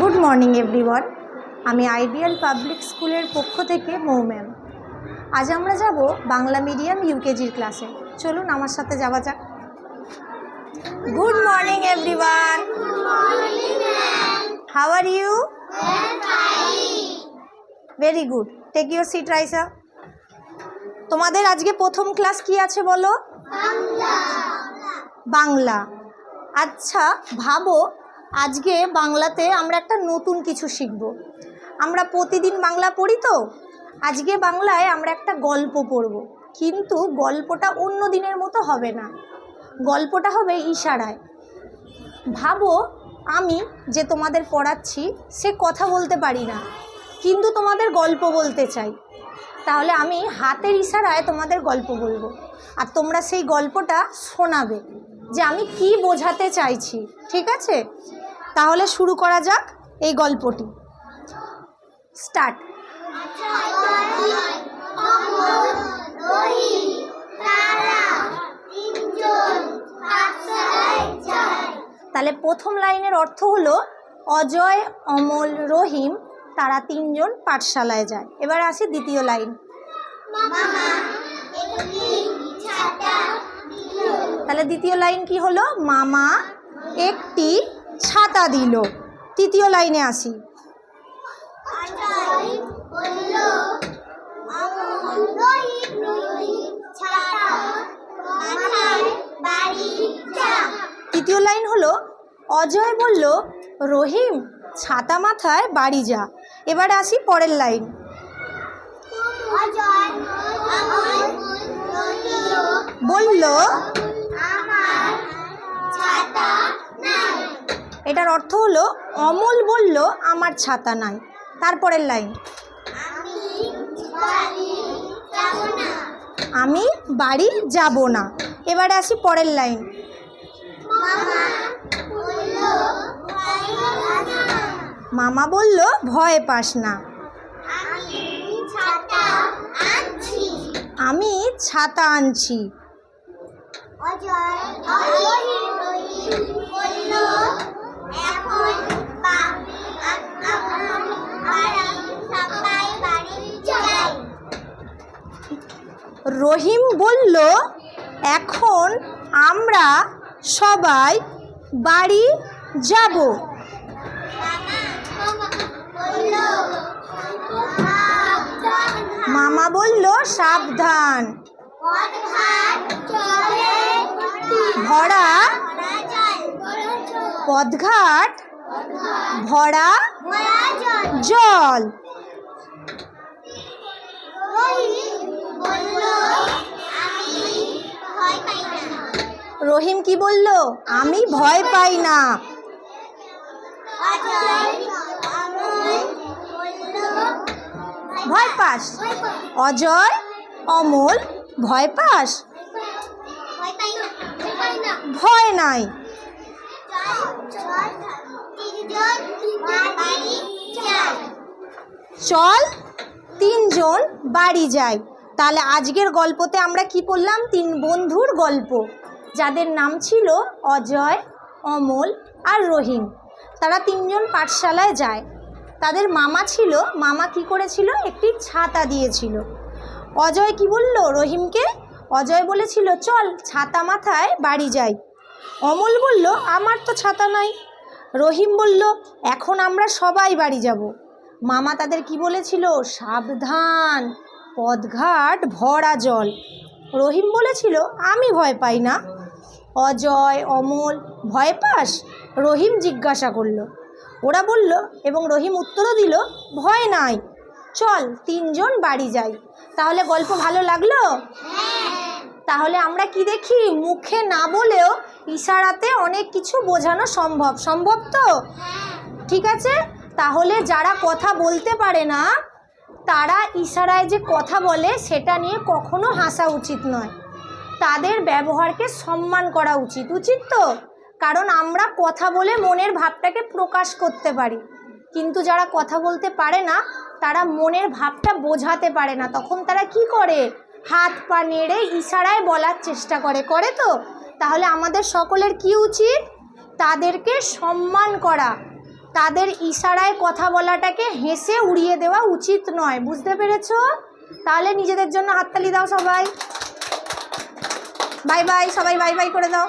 Good morning everyone আমি ideal public স্কুলের পক্ষ থেকে মৌ ম্যাম। আজ আমরা যাব বাংলা মিডিয়াম ইউকেজির ক্লাসে। চলুন আমার সাথে যাওয়া যাক। Good morning everyone how are you very good take your seat Raisa তোমাদের আজকে প্রথম ক্লাস কি আছে বলো। বাংলা। আচ্ছা ভাবো আজকে বাংলাতে আমরা একটা নতুন কিছু শিখব। আমরা প্রতিদিন বাংলা পড়ি তো, আজকে বাংলায় আমরা একটা গল্প পড়ব। কিন্তু গল্পটা অন্য দিনের মতো হবে না। গল্পটা হবে ইশারায়। ভাবো, আমি যে তোমাদের পড়াচ্ছি, সে কথা বলতে পারি না, কিন্তু তোমাদের গল্প বলতে চাই। তাহলে আমি হাতের ইশারায় তোমাদের গল্প বলব। আর তোমরা সেই গল্পটা শোনাবে যে আমি কি বোঝাতে চাইছি, ঠিক আছে? তাহলে শুরু করা যাক এই গল্পটি। স্টার্ট। তাহলে প্রথম লাইনের অর্থ হলো, অজয়, অমল, রহিম, তারা তিনজন পাঠশালায় যায়। এবার আসি দ্বিতীয় লাইন। তাহলে দ্বিতীয় লাইন কি হলো? মামা, একটি ছাতা দিল। তৃতীয় লাইনে আসি। তৃতীয় লাইন হলো অজয় বলল রহিম ছাতা মাথায় বাড়ি যা। এবারে আসি পরের লাইন। বলল এটার অর্থ হলো, অমল বলল, আমার ছাতা নাই। তারপরের লাইন। আমি বাড়ি যাব না। এবারে আসি পরের লাইন। মামা বলল, ভয় পাস না। আমি ছাতা আনছি। রহিম বলল এখন আমরা সবাই বাড়ি যাব। মামা বলল সাবধান। ভরা পদঘাট ভরা জল। রহিম কি বলল? আমি ভয় পাই না। ভয় পাস? অজয়, অমল, ভয় পাস? ভয় নাই। চল, তিনজন বাড়ি যাই। তাহলে আজকের গল্পতে আমরা কি পড়লাম? তিন বন্ধুর গল্প। যাদের নাম ছিল অজয়, অমল আর রহিম। তারা তিনজন পাঠশালায় যায়। তাদের মামা ছিল, মামা কি করেছিল? একটি ছাতা দিয়েছিল। অজয় কি বলল রহিমকে? অজয় বলেছিল, চল, ছাতা মাথায় বাড়ি যাই। অমল বলল, আমার তো ছাতা নাই। রহিম বলল, এখন আমরা সবাই বাড়ি যাব। মামা তাদের কি বলেছিল? সাবধান পদঘাট ভরা জল। রহিম বলেছিল, আমি ভয় পাই না। অজয়, অমল, ভয় পাস? রহিম জিজ্ঞাসা করল। ওরা বলল, এবং রহিম উত্তরও দিল, ভয় নাই। চল, তিনজন বাড়ি যাই। তাহলে গল্প ভালো লাগল? তাহলে আমরা কি দেখি? মুখে না বলেও ইশারাতে অনেক কিছু বোঝানো সম্ভব। সম্ভব তো? ঠিক আছে, তাহলে যারা কথা বলতে পারে না, তারা ইশারায় যে কথা বলে, সেটা নিয়ে কখনো হাসা উচিত নয়। তাদের ব্যবহারকে সম্মান করা উচিত উচিত তো? কারণ আমরা কথা বলে মনের ভাবটাকে প্রকাশ করতে পারি। কিন্তু যারা কথা বলতে পারে না, তারা মনের ভাবটা বোঝাতে পারে না। তখন তারা কি করে? হাত পা নেড়ে ইশারায় বলার চেষ্টা করে। করে তো? তাহলে আমাদের সকলের কি উচিত? তাদেরকে সম্মান করা। তাদের ইশারায় কথা বলাটাকে হেসে উড়িয়ে দেওয়া উচিত নয়। বুঝতে পেরেছ? তাহলে নিজেদের জন্য হাততালি দাও সবাই। বাই বাই সবাই বাই বাই করে দাও।